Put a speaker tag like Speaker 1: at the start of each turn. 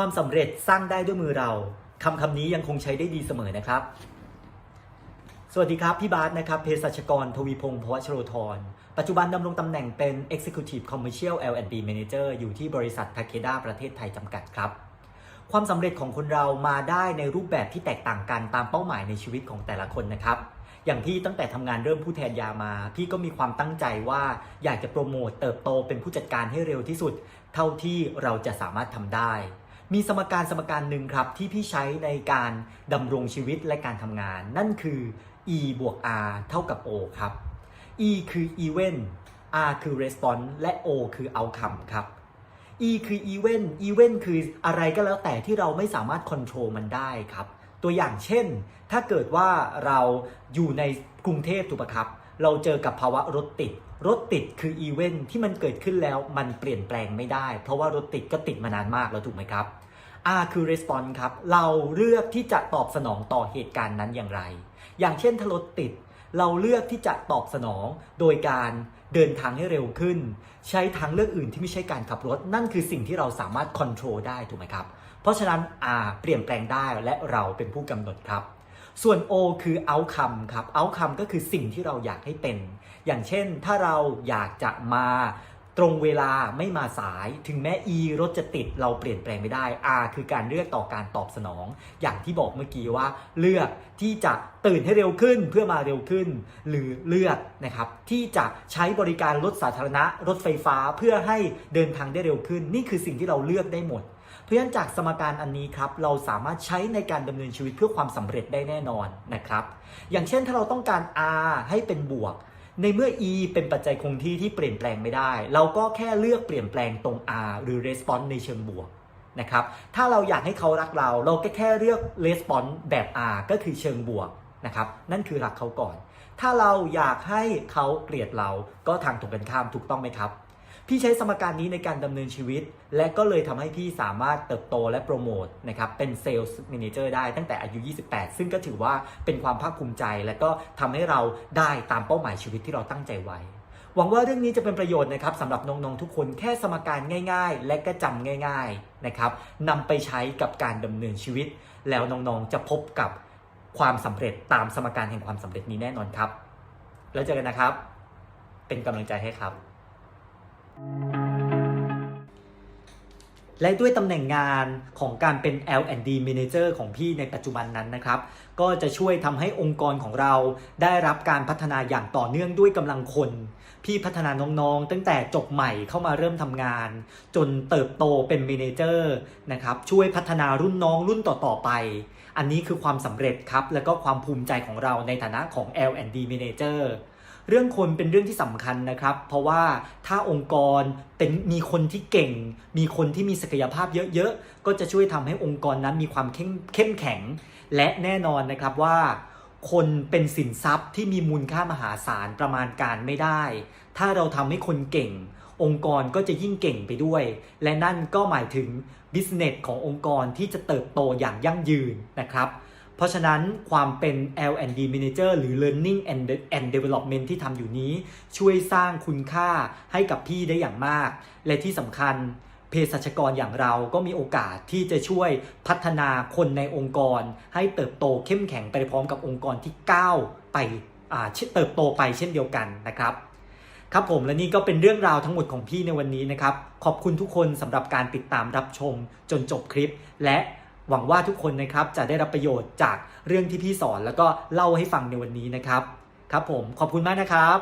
Speaker 1: ความสำเร็จสร้างได้ด้วยมือเราคำคำนี้ยังคงใช้ได้ดีเสมอนะครับ สวัสดีครับ พี่บาสนะครับเภสัชกร ทวีพงศ์พวชโรธร ปัจจุบันดำรงตำแหน่งเป็น Executive Commercial L&D Manager อยู่ที่บริษัททาเคด้าประเทศไทยจำกัดครับ ความสำเร็จของคนเรามาได้ในรูปแบบที่แตกต่างกันตามเป้าหมายในชีวิตของแต่ละคนนะครับอย่างพี่ตั้งแต่ทำงานเริ่มผู้แทนยามา พี่ก็มีความตั้งใจว่าอยากจะโปรโมทเติบโตเป็นผู้จัดการให้เร็วที่สุด เท่าที่เราจะสามารถทำได้ มีสมการสมการหนึ่งครับที่พี่ใช้ในการดำรงชีวิตและการทำงาน นั่นคือ e บวก r เท่ากับ o ครับ e คือ event r คือ response และ o คือ outcome ครับ e คือ event event คืออะไรก็แล้วแต่ที่เราไม่สามารถ control มันได้ครับ ตัวอย่างเช่น ถ้าเกิดว่าเราอยู่ในกรุงเทพถูกปะครับ เราเจอกับภาวะรถติด รถติดคืออีเวนท์ที่มันเกิดขึ้นแล้วมันเปลี่ยนแปลงไม่ได้ เพราะว่ารถติดก็ติดมานานมากแล้วถูกไหมครับ R คือ response ครับ เราเลือกที่จะตอบสนองต่อเหตุการณ์นั้นอย่างไร อย่างเช่นถ้ารถติด เราเลือกที่จะตอบสนองโดยการเดินทางให้เร็วขึ้น ใช้ทางเลือกอื่นที่ไม่ใช่การขับรถ นั่นคือสิ่งที่เราสามารถ control ได้ถูกไหมครับ เพราะฉะนั้น R เปลี่ยนแปลงได้และเราเป็นผู้กำหนดครับ ส่วน O คือ outcome ครับ outcome ก็คือสิ่งที่เราอยากให้เป็น อย่างเช่น ถ้าเราอยากจะมาตรงเวลาไม่มาสาย ถึงแม้ E รถจะติดเราเปลี่ยนแปลงไม่ได้ R คือการเลือกต่อการตอบสนอง อย่างที่บอกเมื่อกี้ว่า เลือกที่จะตื่นให้เร็วขึ้นเพื่อมาเร็วขึ้น หรือเลือกนะครับที่จะใช้บริการรถสาธารณะ รถไฟฟ้าเพื่อให้เดินทางได้เร็วขึ้น นี่คือสิ่งที่เราเลือกได้หมด เพราะฉะนั้นจากสมการอันนี้ครับเราสามารถใช้ในการดำเนินชีวิตเพื่อความสำเร็จได้แน่นอนนะครับ อย่างเช่นถ้าเราต้องการ R ให้เป็นบวก ในเมื่อ E เป็นปัจจัยคงที่ที่เปลี่ยนแปลงไม่ได้ เราก็แค่เลือกเปลี่ยนแปลงตรง R หรือ response ในเชิงบวกนะครับ ถ้าเราอยากให้เขารักเรา เราก็แค่เลือก response แบบ R ก็คือเชิงบวกนะครับ นั่นคือรักเขาก่อน ถ้าเราอยากให้เขาเกลียดเราก็ทางตรงกันข้ามถูกต้องไหมครับ พี่ใช้สมการนี้ในการดำเนินชีวิต และก็เลยทำให้พี่สามารถเติบโตและโปรโมทนะครับเป็นเซลล์แมเนเจอร์ได้ตั้งแต่อายุ 28 ซึ่งก็ถือว่าเป็นความภาคภูมิใจ และก็ทำให้เราได้ตามเป้าหมายชีวิตที่เราตั้งใจไว้หวังว่าเรื่องนี้จะเป็นประโยชน์นะครับสำหรับน้องๆทุกคนแค่สมการง่ายๆ และก็จำง่ายๆนะครับนำไปใช้กับการดำเนินชีวิต แล้วน้องๆจะพบกับความสำเร็จตามสมการแห่งความสำเร็จนี้แน่นอนครับ แล้วเจอกันนะครับ เป็นกำลังใจให้ครับ และด้วยตำแหน่งงานของการเป็น L&D Manager ของพี่ในปัจจุบันนั้นนะครับ ก็จะช่วยทำให้องค์กรของเราได้รับการพัฒนาอย่างต่อเนื่องด้วยกำลังคน พี่พัฒนาน้องๆ ตั้งแต่จบใหม่เข้ามาเริ่มทำงาน จนเติบโตเป็นเมเนเจอร์นะครับ ช่วยพัฒนารุ่นน้องรุ่นต่อๆไป อันนี้คือความสำเร็จครับ และก็ความภูมิใจของเราในฐานะของ L&D Manager เรื่องคนเป็นเรื่องที่สำคัญนะครับ เพราะว่าถ้าองค์กรเป็นมีคนที่เก่ง มีคนที่มีศักยภาพเยอะๆ ก็จะช่วยทำให้องค์กรนั้นมีความเข้มเข้มแข็ง และแน่นอนนะครับว่า คนเป็นสินทรัพย์ที่มีมูลค่ามหาศาลประมาณการไม่ได้ ถ้าเราทำให้คนเก่ง องค์กรก็จะยิ่งเก่งไปด้วย และนั่นก็หมายถึง business ขององค์กรที่จะเติบโตอย่างยั่งยืนนะครับ เพราะฉะนั้นความเป็น L&D Manager หรือ Learning and and Development ที่ทำอยู่นี้ ช่วยสร้างคุณค่าให้กับพี่ได้อย่างมาก และที่สำคัญเภสัชกรอย่างเราก็มีโอกาสที่จะช่วยพัฒนาคนในองค์กร ให้เติบโตเข้มแข็งไปพร้อมกับองค์กรที่ก้าวไปเติบโตไปเช่นเดียวกันนะครับ ครับผมและนี่ก็เป็นเรื่องราวทั้งหมดของพี่ในวันนี้นะครับ ขอบคุณทุกคนสำหรับการติดตามรับชมจนจบคลิป และ หวังว่าทุกคนนะครับจะได้รับประโยชน์จากเรื่องที่พี่สอนแล้วก็เล่าให้ฟังในวันนี้นะครับ ครับผมขอบคุณมากนะครับ